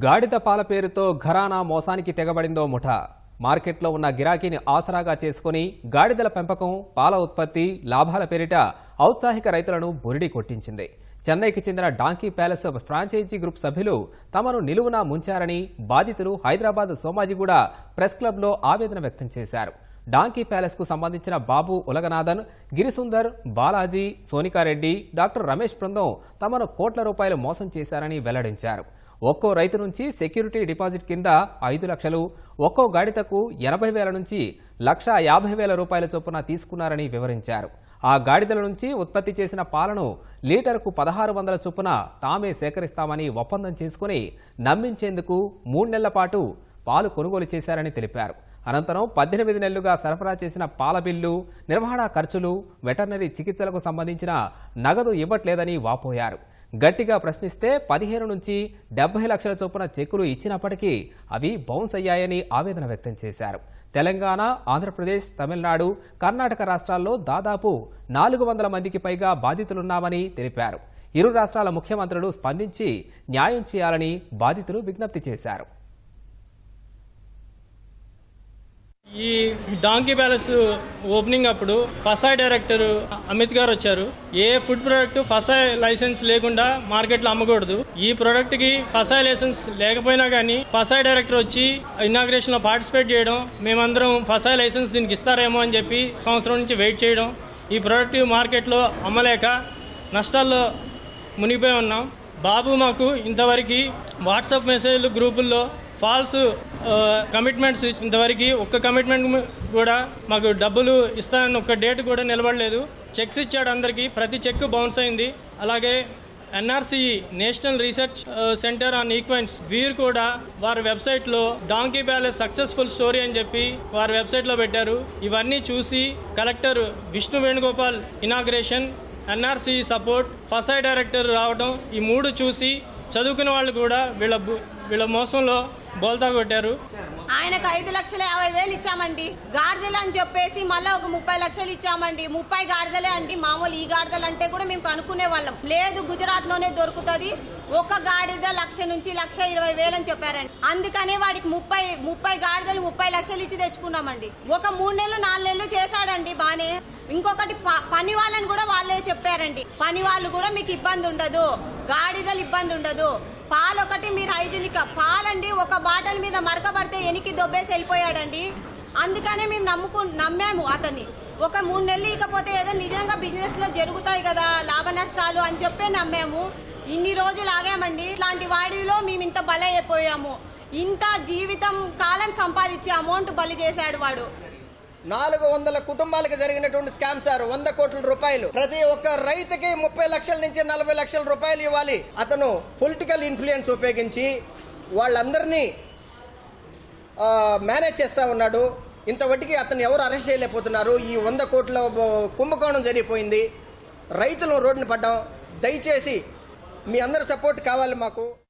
గాడిద పాల పేరుతో ఘరానా మోసానికి తెగబడిందో ముఠా. మార్కెట్లో ఉన్న గిరాకీని ఆసరాగా చేసుకుని గాడిదల పెంపకం పాల ఉత్పత్తి లాభాల పేరిట ఔత్సాహిక రైతులను బురిడి కొట్టించింది. చెన్నైకి చెందిన డాంకీ ప్యాలెస్ ఫ్రాంచైజీ గ్రూప్ సభ్యులు తమను నిలువునా ముంచారని బాధితులు హైదరాబాద్ సోమాజిగూడ ప్రెస్ క్లబ్లో ఆవేదన వ్యక్తం చేశారు. డాంకీ ప్యాలెస్కు సంబంధించిన బాబు ఉలగనాథన్ గిరిసుందర్ బాలాజీ సోనికారెడ్డి డాక్టర్ రమేష్ బృందం తమను కోట్ల రూపాయలు మోసం చేశారని వెల్లడించారు. ఒక్కో రైతు నుంచి సెక్యూరిటీ డిపాజిట్ కింద ఐదు లక్షలు ఒక్కో గాడితకు ఎనభై వేల నుంచి లక్ష యాభై వేల రూపాయల చొప్పున తీసుకున్నారని వివరించారు. ఆ గాడిదల నుంచి ఉత్పత్తి చేసిన పాలను లీటరుకు పదహారు వందల చొప్పున తామే సేకరిస్తామని ఒప్పందం చేసుకుని నమ్మించేందుకు మూడు నెలల పాటు పాలు కొనుగోలు చేశారని తెలిపారు. అనంతరం పద్దెనిమిది నెలలుగా సరఫరా చేసిన పాల బిల్లు నిర్వహణ ఖర్చులు వెటర్నరీ చికిత్సలకు సంబంధించిన నగదు ఇవ్వట్లేదని వాపోయారు. గట్టిగా ప్రశ్నిస్తే పదిహేను నుంచి డెబ్బై లక్షల చొప్పున చెక్కులు ఇచ్చినప్పటికీ అవి బౌన్స్ అయ్యాయని ఆవేదన వ్యక్తం చేశారు. తెలంగాణ ఆంధ్రప్రదేశ్ తమిళనాడు కర్ణాటక రాష్ట్రాల్లో దాదాపు నాలుగు వందల మందికి పైగా బాధితులున్నామని తెలిపారు. ఇరు రాష్ట్రాల ముఖ్యమంత్రులు స్పందించి న్యాయం చేయాలని బాధితులు విజ్ఞప్తి చేశారు ఈ డాంకీ ప్యాలెస్ ఓపెనింగ్ అప్పుడు ఫసాయ్ డైరెక్టర్ అమిత్ గారు వచ్చారు. ఏ ఫుడ్ ప్రొడక్ట్ ఫసాయ్ లైసెన్స్ లేకుండా మార్కెట్లో అమ్మకూడదు. ఈ ప్రొడక్ట్కి ఫసాయ్ లైసెన్స్ లేకపోయినా కానీ ఫసాయ్ డైరెక్టర్ వచ్చి ఇనాగ్రేషన్లో పార్టిసిపేట్ చేయడం మేమందరం ఫసాయ్ లైసెన్స్ దీనికి ఇస్తారేమో అని చెప్పి సంవత్సరం నుంచి వెయిట్ చేయడం ఈ ప్రొడక్ట్ మార్కెట్లో అమ్మలేక నష్టాల్లో మునిగిపోయి ఉన్నాం. బాబు మాకు ఇంతవరకు వాట్సాప్ మెసేజ్లు గ్రూపుల్లో ఫాల్స్ కమిట్మెంట్స్ ఇంతవరకు ఒక్క కమిట్మెంట్ కూడా మాకు డబ్బులు ఇస్తానని ఒక్క డేట్ కూడా నిలబడలేదు. చెక్స్ ఇచ్చాడు అందరికీ. ప్రతి చెక్ బౌన్స్ అయింది. అలాగే NRC national research centre on equines వీరు కూడా వారి వెబ్సైట్లో డాంకీ ప్యాలెస్ సక్సెస్ఫుల్ స్టోరీ అని చెప్పి వారి వెబ్సైట్లో పెట్టారు. ఇవన్నీ చూసి collector Vishnu Venugopal inauguration NRC support FSSAI director రావడం ఈ మూడు చూసి చదువుకున్న వాళ్ళు కూడా వీళ్ళ వీళ్ళ మోసంలో బోల్తా కొట్టారు. ఆయనకు ఐదు లక్షల యాభై వేలు ఇచ్చామండి. గాడిదలు అని చెప్పేసి మళ్ళీ ఒక ముప్పై లక్షలు ఇచ్చామండి. ముప్పై గాడిదలే అండి మామూలు ఈ గాడిదలు అంటే కూడా మేము కనుక్కునే వాళ్ళం. లేదు గుజరాత్లోనే దొరుకుతుంది. ఒక గాడిద లక్ష నుంచి లక్ష ఇరవై వేలు అని చెప్పారండి. అందుకనే వాడికి ముప్పై ముప్పై గాడిదలు ముప్పై లక్షలు ఇచ్చి తెచ్చుకున్నామండి. ఒక మూడు నెలలు నాలుగు నెలలు చేశాడండి బానే. ఇంకొకటి ప- పని వాళ్ళని కూడా వాళ్ళే చెప్పారండి. పని వాళ్ళు కూడా మీకు ఇబ్బంది ఉండదు. గాడిదలు ఇబ్బంది ఉండదు. పాలు ఒకటి మీరు హైజీనిక్. పాలండి ఒక బాటల్ మీద మరకబడితే ఎనికి దొబ్బేసి వెళ్ళిపోయాడండి. అందుకనే మేము నమ్ముకు నమ్మాము అతన్ని. ఒక మూడు నెలలు ఇకపోతే ఏదో నిజంగా బిజినెస్లో జరుగుతాయి కదా లాభ నష్టాలు అని చెప్పే నమ్మాము. ఇన్ని రోజులు ఆగామండి. ఇట్లాంటి వాడిలో మేము ఇంత బలైపోయాము. ఇంత జీవితం కాలం సంపాదించే అమౌంట్ బలి చేశాడు వాడు. నాలుగు వందల కుటుంబాలకు జరిగినటువంటి స్కామ్ సార్ వంద కోట్ల రూపాయలు. ప్రతి ఒక్క రైతుకి ముప్పై లక్షల నుంచి నలభై లక్షల రూపాయలు ఇవ్వాలి. అతను పొలిటికల్ ఇన్ఫ్లుయెన్స్ ఉపయోగించి వాళ్ళందరినీ మేనేజ్ చేస్తా ఉన్నాడు. ఇంతవరకు అతను ఎవరు అరెస్ట్ చేయలేకపోతున్నారు. ఈ వంద కోట్ల కుంభకోణం జరిగిపోయింది. రైతులు రోడ్డున పడ్డాం. దయచేసి మీ అందరి సపోర్ట్ కావాలి మాకు.